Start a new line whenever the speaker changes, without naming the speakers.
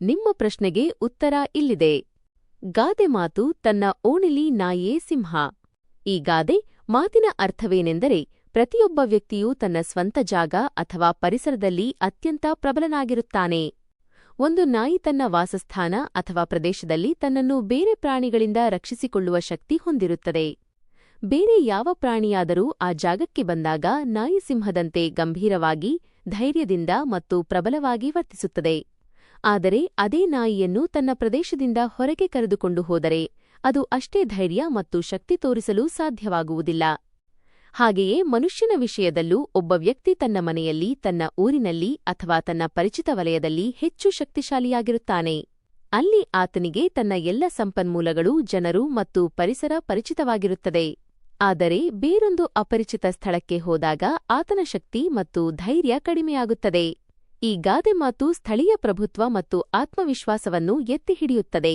ನಿಮ್ಮ ಪ್ರಶ್ನೆಗೆ ಉತ್ತರ ಇಲ್ಲಿದೆ. ಗಾದೆ ಮಾತು ತನ್ನ ಓಣಿಲಿ ನಾಯೇ ಸಿಂಹ. ಈ ಗಾದೆ ಮಾತಿನ ಅರ್ಥವೇನೆಂದರೆ ಪ್ರತಿಯೊಬ್ಬ ವ್ಯಕ್ತಿಯೂ ತನ್ನ ಸ್ವಂತ ಜಾಗ ಅಥವಾ ಪರಿಸರದಲ್ಲಿ ಅತ್ಯಂತ ಪ್ರಬಲನಾಗಿರುತ್ತಾನೆ. ಒಂದು ನಾಯಿ ತನ್ನ ವಾಸಸ್ಥಾನ ಅಥವಾ ಪ್ರದೇಶದಲ್ಲಿ ತನ್ನನ್ನು ಬೇರೆ ಪ್ರಾಣಿಗಳಿಂದ ರಕ್ಷಿಸಿಕೊಳ್ಳುವ ಶಕ್ತಿ ಹೊಂದಿರುತ್ತದೆ. ಬೇರೆ ಯಾವ ಪ್ರಾಣಿಯಾದರೂ ಆ ಜಾಗಕ್ಕೆ ಬಂದಾಗ ನಾಯಿ ಸಿಂಹದಂತೆ ಗಂಭೀರವಾಗಿ, ಧೈರ್ಯದಿಂದ ಮತ್ತು ಪ್ರಬಲವಾಗಿ ವರ್ತಿಸುತ್ತದೆ. ಆದರೆ ಅದೇ ನಾಯಿಯನ್ನು ತನ್ನ ಪ್ರದೇಶದಿಂದ ಹೊರಗೆ ಕರೆದುಕೊಂಡು ಹೋದರೆ ಅದು ಅಷ್ಟೇ ಧೈರ್ಯ ಮತ್ತು ಶಕ್ತಿ ತೋರಿಸಲು ಸಾಧ್ಯವಾಗುವುದಿಲ್ಲ. ಹಾಗೆಯೇ ಮನುಷ್ಯನ ವಿಷಯದಲ್ಲೂ ಒಬ್ಬ ವ್ಯಕ್ತಿ ತನ್ನ ಮನೆಯಲ್ಲಿ, ತನ್ನ ಊರಿನಲ್ಲಿ ಅಥವಾ ತನ್ನ ಪರಿಚಿತ ವಲಯದಲ್ಲಿ ಹೆಚ್ಚು ಶಕ್ತಿಶಾಲಿಯಾಗಿರುತ್ತಾನೆ. ಅಲ್ಲಿ ಆತನಿಗೆ ತನ್ನ ಎಲ್ಲ ಸಂಪನ್ಮೂಲಗಳು ಜನರು ಮತ್ತು ಪರಿಸರ ಪರಿಚಿತವಾಗಿರುತ್ತದೆ. ಆದರೆ ಬೇರೊಂದು ಅಪರಿಚಿತ ಸ್ಥಳಕ್ಕೆ ಹೋದಾಗ ಆತನ ಶಕ್ತಿ ಮತ್ತು ಧೈರ್ಯ ಕಡಿಮೆಯಾಗುತ್ತದೆ. ಈ ಗಾದೆ ಮಾತು ಸ್ಥಳೀಯ ಪ್ರಭುತ್ವ ಮತ್ತು ಆತ್ಮವಿಶ್ವಾಸವನ್ನು ಎತ್ತಿಹಿಡಿಯುತ್ತದೆ